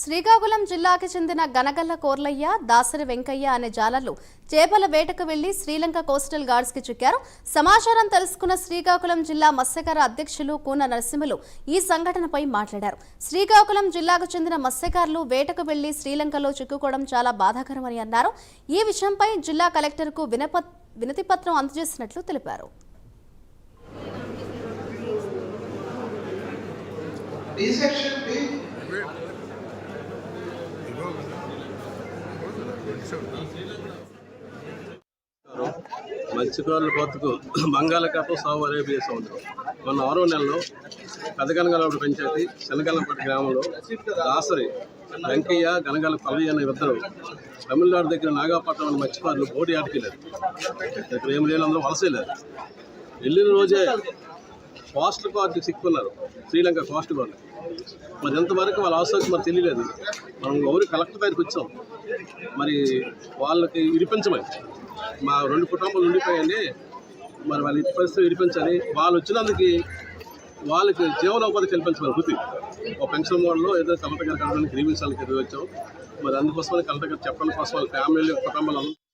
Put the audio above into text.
శ్రీకాకుళం జిల్లాకి చెందిన గనగల్ల కోర్లయ్య దాసరి వెంకయ్య అనే జాలర్లు చేపల వేటకు వెళ్ళి శ్రీలంక కోస్టల్ గార్డ్స్కి చిక్కారు. సమాచారం తెలుసుకున్న శ్రీకాకుళం జిల్లా మత్స్యకార అధ్యక్షులు కూన నరసింహులు ఈ సంఘటనపై మాట్లాడారు. శ్రీకాకుళం జిల్లాకు చెందిన మత్స్యకారులు వేటకు వెళ్ళి శ్రీలంకలో చిక్కుకోవడం చాలా బాధాకరమని అన్నారు. ఈ విషయంపై జిల్లా కలెక్టర్కు వినప వినతిపత్రం అందజేసినట్లు తెలిపారు. B మత్స్యకారుల కోతకు బంగాళాఖాతం సాగు అరేబియా సముద్రం. మొన్న ఆరో నెలలో పెదగనగలవాడు పంచాయతీ శనగలంపటి గ్రామంలో దాసరి వెంకయ్య గనగల పల్లయ్య అనే ఇద్దరు తమిళనాడు దగ్గర నాగాపట్నం మత్స్యకారులు బోటి ఆటకెళ్ళారు ఇక్కడ ఏం లేని అందరూ వలస వెళ్ళారు. వెళ్ళిన రోజే కోస్ట్ గార్డ్ సిక్కున్నారు. శ్రీలంక కోస్ట్ గార్డ్ మరి ఎంతవరకు వాళ్ళ అవసరం మరి తెలియలేదు. మనం ఎవరు కలెక్టర్ దగ్గరికి వచ్చాం. మరి వాళ్ళకి విడిపించమని. మా రెండు కుటుంబాలు ఉండిపోయండి మరి వాళ్ళ పరిస్థితి విడిపించాలి వాళ్ళు వచ్చినందుకు వాళ్ళకి జీవనోపాధి కల్పించమని వృత్తి. ఒక పెన్షన్ మోడల్లో ఏదో కలెక్టర్ గారు కలవడానికి గ్రీవించాలని ఎదురు వచ్చాం. మరి అందుకోసమని కలెక్టర్ గారు చెప్పడం కోసం వాళ్ళ ఫ్యామిలీ కుటుంబాలు